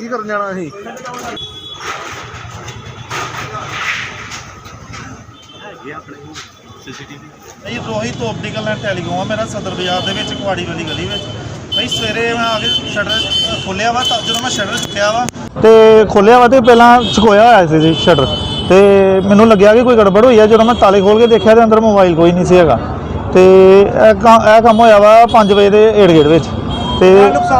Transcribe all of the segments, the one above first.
ਕੀ ਕਰਨ ਜਾਣਾ ਸੀ ਨਹੀਂ ਰੋਹਿਤ ਆਪਟੀਕਲ ਐਂਡ ਟੈਲੀਕਾਮ ਆ ਮੇਰਾ ਸਦਰ ਬਾਜ਼ਾਰ ਦੇ ਵਿੱਚ ਕੁਆੜੀ ਵਾਲੀ ਗਲੀ ਵਿੱਚ। ਬਈ ਸਵੇਰੇ ਮੈਂ ਆ ਕੇ ਸ਼ਟਰ ਖੋਲਿਆ ਵਾ ਤਾਂ ਜਦੋਂ ਮੈਂ ਸ਼ਟਰ ਚੁੱਕਿਆ ਵਾ। ਤੇ ਖੋਲਿਆ ਵਾ ਤੇ ਪਹਿਲਾਂ ਚੁਕੋਇਆ ਹੋਇਆ ਸੀ ਜੀ ਸ਼ਟਰ। ਤੇ ਮੈਨੂੰ ਲੱਗਿਆ ਕਿ ਕੋਈ ਗੜਬੜ ਹੋਈ ਹੈ ਜਦੋਂ ਮੈਂ ਤਾਲੇ ਖੋਲ ਕੇ ਦੇਖਿਆ ਤੇ ਅੰਦਰ ਮੋਬਾਈਲ ਕੋਈ ਨਹੀਂ ਸੀ ਹੈਗਾ। ਤੇ ਇਹ ਕੰਮ ਇਹ ਕੰਮ ਹੋਇਆ ਵਾ 5 ਵਜੇ ਦੇ ਏੜ ਗੇੜ ਵਿੱਚ। ਤੇ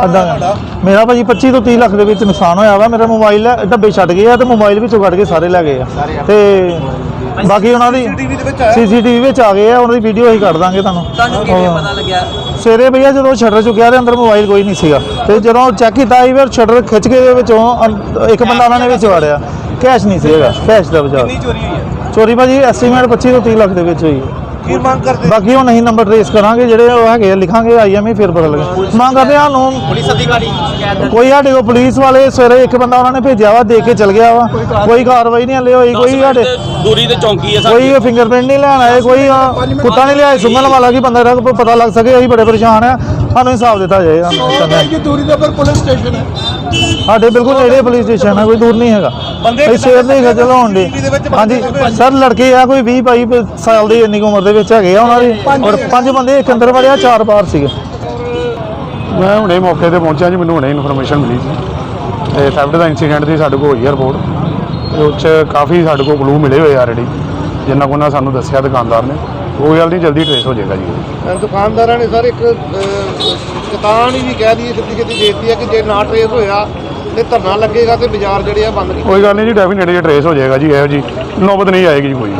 ਅੱਧਾ ਮੇਰਾ ਭਾਜੀ 25 ਤੋਂ 30 ਲੱਖ ਦੇ ਵਿੱਚ ਨੁਕਸਾਨ ਹੋਇਆ ਵਾ। ਮੇਰਾ ਮੋਬਾਈਲ ਡੱਬੇ ਛੱਡ ਗਏ ਆ ਤੇ ਮੋਬਾਈਲ ਵਿੱਚੋਂ ਕੱਢ ਕੇ ਸਾਰੇ ਲੈ ਗਏ ਆ। ਤੇ ਬਾਕੀ ਉਹਨਾਂ ਦੀ ਸੀਸੀਟੀਵੀ ਵਿੱਚ ਆ ਗਏ ਆ। ਉਹਨਾਂ ਦੀ ਵੀਡੀਓ ਹੀ ਕੱਢ ਦਾਂਗੇ ਤੁਹਾਨੂੰ। ਤੁਹਾਨੂੰ ਕਿਵੇਂ ਪਤਾ ਲੱਗਿਆ? ਸਵੇਰੇ ਭਈਆ ਜਦੋਂ ਸ਼ਟਰ ਚੁੱਕਿਆ ਤੇ ਅੰਦਰ ਮੋਬਾਈਲ ਕੋਈ ਨਹੀਂ ਸੀਗਾ। ਤੇ ਜਦੋਂ ਚੈੱਕ ਕੀਤਾ ਹੀ ਫਿਰ ਸ਼ਟਰ ਖਿੱਚ ਕੇ ਦੇ ਵਿੱਚੋਂ ਇੱਕ ਬੰਦਾ ਉਹਨਾਂ ਨੇ ਵਿੱਚ ਵਾੜਿਆ ਕੈਸ਼ ਨਹੀਂ ਸੀਗਾ। ਕੈਸ਼ ਦਾ ਬਚਾਅ। ਚੋਰੀ ਹੋਈ ਹੈ? ਚੋਰੀ ਭਾਜੀ ਐਸਟੀਮੇਟ 25 ਤੋਂ 30 ਲੱਖ ਦੇ ਵਿੱਚ ਹੋਈ ਹੈ। ਕੀ ਮੰਗ ਕਰਦੇ ਬਾਕੀ ਉਹ ਨਹੀਂ ਨੰਬਰ ਟ੍ਰੇਸ ਕਰਾਂਗੇ ਜਿਹੜੇ ਉਹ ਹੈਗੇ ਆ, ਲਿਖਾਂਗੇ ਆਈਐਮਈ ਫਿਰ ਪਤਾ ਲੱਗੇ ਮੰਗ ਕਰਦੇ ਹਾਂ ਨੂੰ ਪੁਲਿਸ ਅਧਿਕਾਰੀ ਸ਼ਿਕਾਇਤ ਦਰਜ ਕੋਈ ਸਾਡੇ ਕੋਲ ਪੁਲਿਸ ਵਾਲੇ ਸਵੇਰੇ ਇੱਕ ਬੰਦਾ ਉਹਨਾਂ ਨੇ ਭੇਜਿਆ ਵਾ ਦੇਖ ਕੇ ਚਲ ਗਿਆ ਵਾ। ਕੋਈ ਕਾਰਵਾਈ ਨਹੀਂ ਹਲੇ ਹੋਈ ਕੋਈ ਸਾਡੇ ਦੂਰੀ ਤੇ ਚੌਂਕੀ ਹੈ ਕੋਈ ਫਿੰਗਰਪ੍ਰਿੰਟ ਨਹੀਂ ਲੈਣ ਆਏ ਕੋਈ ਕੁੱਤਾ ਨਹੀਂ ਲਿਆਏ ਸੁੰਘਣ ਵਾਲਾ ਕੀ ਬੰਦਾ ਦਾ ਪਤਾ ਲੱਗ ਸਕੇ ਅਸੀਂ ਬੜੇ ਪਰੇਸ਼ਾਨ ਆ। ਸਾਨੂੰ ਇਨਸਾਫ ਦਿੱਤਾ ਜਾਏ ਸਾਨੂੰ। ਦੂਰੀ ਦੇ ਉੱਪਰ ਪੁਲਿਸ ਸਟੇਸ਼ਨ ਹੈ। ਸਾਡੇ ਬਿਲਕੁਲ ਨੇੜੇ ਪੁਲਿਸ ਸਟੇਸ਼ਨ ਹੈ ਕੋਈ ਦੂਰ ਨਹੀਂ ਹੈਗਾ। ਬੰਦੇ ਅਸੀਂ ਸਵੇਰ ਦੇ ਖਜਲ ਹੋਣ ਦੇ ਹਾਂਜੀ ਸਰ ਲੜਕੇ ਆ ਕੋਈ 20 22 ਸਾਲ ਦੀ ਇੰਨੀ ਉਮਰ ਦੇ ਵਿੱਚ ਹੈਗੇ ਆ ਉਹਨਾਂ ਦੀ। ਔਰ ਪੰਜ ਬੰਦੇ ਇੱਕ ਅੰਦਰ ਵੜਿਆ ਚਾਰ ਬਾਹਰ ਸੀਗੇ। ਮੈਂ ਹੁਣੇ ਮੌਕੇ ਤੇ ਪਹੁੰਚਿਆ ਜੀ ਮੈਨੂੰ ਹੁਣੇ ਇਨਫੋਰਮੇਸ਼ਨ ਮਿਲੀ ਸੀ ਤੇ ਥੈਫਟ ਦਾ ਇਨਸੀਡੈਂਟ ਦੀ ਸਾਡੇ ਕੋਲ ਹੋਈ ਹੈ ਰਿਪੋਰਟ ਤੇ ਉਹ 'ਚ ਕਾਫੀ ਸਾਡੇ ਕੋਲ ਕਲੂ ਮਿਲੇ ਹੋਏ ਆਲਰੇਡੀ ਜਿੰਨਾ ਕੋ ਉਹਨਾਂ ਸਾਨੂੰ ਦੱਸਿਆ ਦੁਕਾਨਦਾਰ ਨੇ। ਉਹ ਗੱਲ ਨਹੀਂ ਜਲਦੀ ਟ੍ਰੇਸ ਹੋ ਜਾਏਗਾ ਜੀ। ਦੁਕਾਨਦਾਰਾਂ ਨੇ ਸਰ ਇੱਕ ਚੇਤਾਵਨੀ ਵੀ ਕਹਿ ਦਈਏ ਸਿੱਧੀ ਸਿੱਧੀ ਦੇਤੀ ਹੈ ਕਿ ਜੇ ਨਾ ਟਰੇਸ ਹੋਇਆ ਤੇ ਧਰਨਾ ਲੱਗੇਗਾ ਤੇ ਬਾਜ਼ਾਰ ਜਿਹੜੇ ਆ ਬੰਦ ਕੋਈ ਗੱਲ ਨਹੀਂ ਜੀ ਡੈਫੀਨੇਟਲੀ ਟ੍ਰੇਸ ਹੋ ਜਾਏਗਾ ਜੀ ਇਹੋ ਜੀ ਨੌਬਤ ਨਹੀਂ ਆਏਗੀ ਜੀ ਕੋਈ